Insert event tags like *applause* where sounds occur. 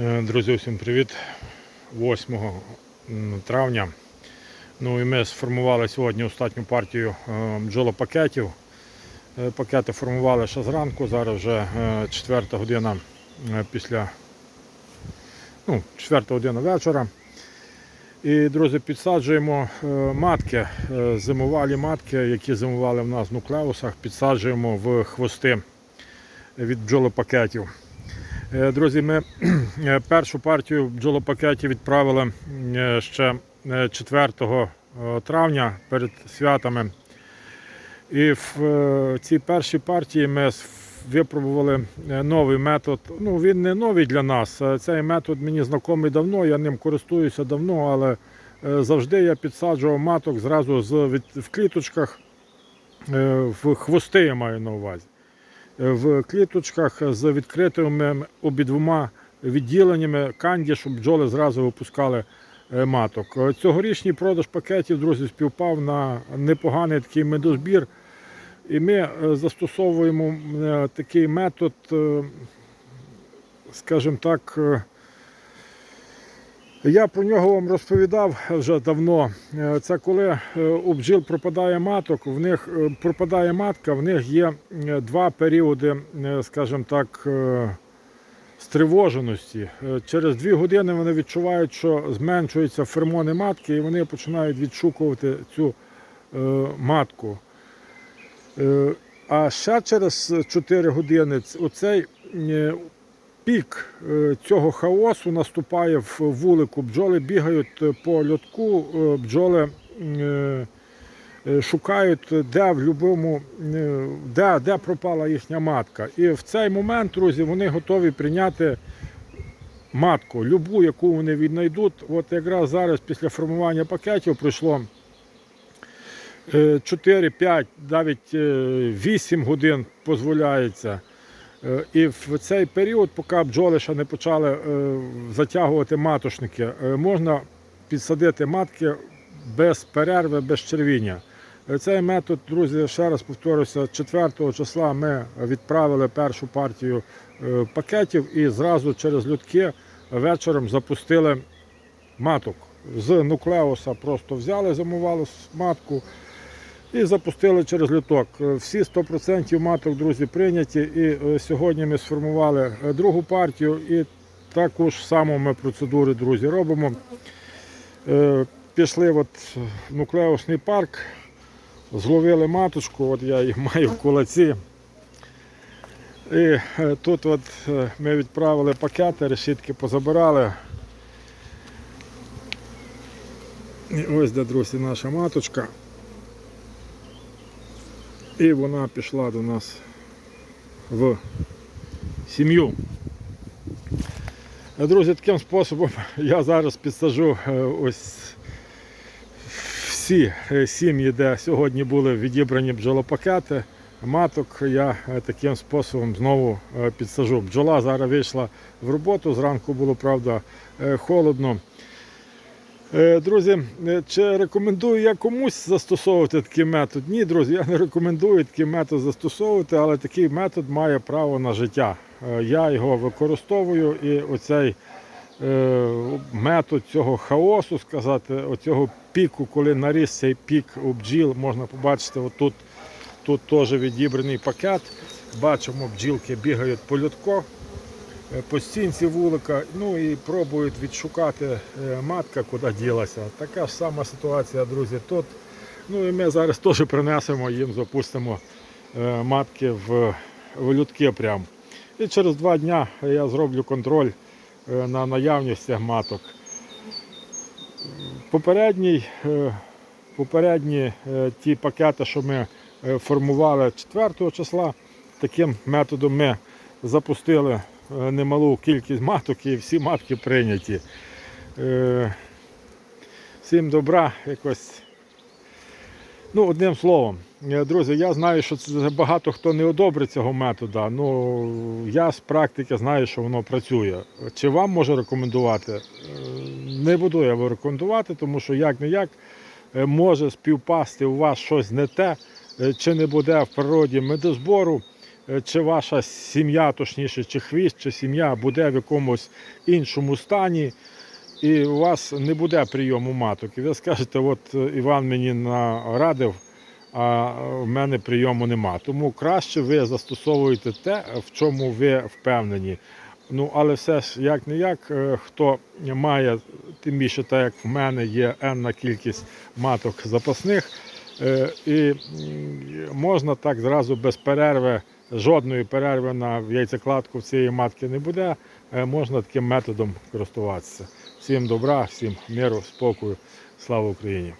Е, Друзі, всім привіт. 8 травня. Ну і ми сформували сьогодні остатню партію е, бджолопакетів. Е, Пакети формували ще зранку, зараз вже е, 4 година після ну, 4 година вечора. І, друзі, підсаджуємо матки, зимувалі матки, які зимували в нас в нуклеусах, підсаджуємо в хвости від бджолопакетів. Е, Друзі, ми е, першу партію бджолопакетів відправили е, ще е, 4 е, травня перед святами. І в цій першій партії ми випробували новий метод. Ну, він не новий для нас. Цей метод мені знайомий давно, я ним користуюся давно, але завжди я підсаджував маток зразу в кліточках, в хвости я маю на увазі в кліточках з відкритими обидвома відділеннями канді, щоб бджоли зразу випускали е, маток. Цьогорічній продаж пакетів, друзі, співпав на непоганий такий медозбір. І ми е, застосовуємо е, такий метод, скажімо так, я про нього вам розповідав вже давно. Е, Це коли е, у бджіл пропадає маток, в них е, пропадає матка, в них є два періоди, скажімо так, стривоженості. Через дві години вони відчувають, що зменшуються фермони матки, і вони починають відшукувати цю матку. А ще через 4 години оцей пік е, цього хаосу наступає в вулику. Бджоли бігають е, по льотку, е, бджоли шукають, де в любому, де, де пропала їхня матка. І в цей момент, друзі, вони готові прийняти матку, любу, яку вони віднайдуть. От якраз зараз після формування пакетів пройшло. 4, 5, навіть 8 годин дозволяється. Е, І в цей період, поки бджоли ще не почали е, затягувати матошники, е, можна підсадити матки без перерви, без червіння. Цей метод, друзі, ще раз повторюся, 4 числа ми відправили першу партію пакетів і зразу через льотки вечором запустили маток. З нуклеуса просто взяли, замували матку і запустили через літок. Е, Всі 100% маток, друзі, прийняті. І е, сьогодні ми сформували е, другу партію і таку ж саму ми процедури, друзі, робимо. Пішли от в нуклеусний парк, зловили маточку, от я її *laughs* маю в кулаці. І тут от ми відправили пакети, решітки позабирали. І ось де, друзі, наша маточка. І вона пішла до нас в сім'ю. Друзі, таким способом *laughs* я зараз підсажу е, ось всі е, сім'ї, де сьогодні були відібрані бджолопакети, маток. Я е, таким способом знову підсажу. Бджола зараз вийшла в роботу. Зранку було, правда, холодно. Е, Друзі, е, чи рекомендую я комусь застосовувати такий метод? Ні, друзі, я не рекомендую такий метод застосовувати, але такий метод має право на життя. Е, Я його використовую і оцей метод цього хаосу, сказати, оцього піку, коли наріс цей пік у бджіл, можна побачити, отут тут теж відібраний пакет. Бачимо, бджілки бігають по е, по стінці вулика, ну і пробують відшукати е, матка, куди ділася. Така ж сама ситуація, друзі, тут. Ну і ми зараз теж принесемо їм, запустимо е, матки в, в лютки прям. І через два дні я зроблю контроль е, на наявність цих маток. Попередній, е, попередні е, ті пакети, що ми е, формували 4 числа, таким методом ми запустили е, немалу кількість маток і всі матки прийняті. Е, Всім добра якось. Ну, одним словом, е, друзі, я знаю, що це багато хто не одобрить цього методу. Ну, я з практики знаю, що воно працює. Чи вам можу рекомендувати? Е, Не буду я вам рекомендувати, тому що як не як е, може співпасти у вас щось не те, е, чи не буде в природі медозбору. Е, чи ваша сім'я, точніше, чи хвіст, чи сім'я буде в якомусь іншому стані, і у вас не буде прийому маток. І ви скажете, от е, Іван мені нарадив, а в мене прийому нема. Тому краще ви застосовуєте те, в чому ви впевнені. Ну, але все ж як не як, хто має, тим більше так як в мене є енна кількість маток запасних, е, і можна так зразу без перерви, жодної перерви на яйцекладку цієї матки не буде. е, Можна таким методом користуватися. Всім добра, всім миру, спокою, слава Україні!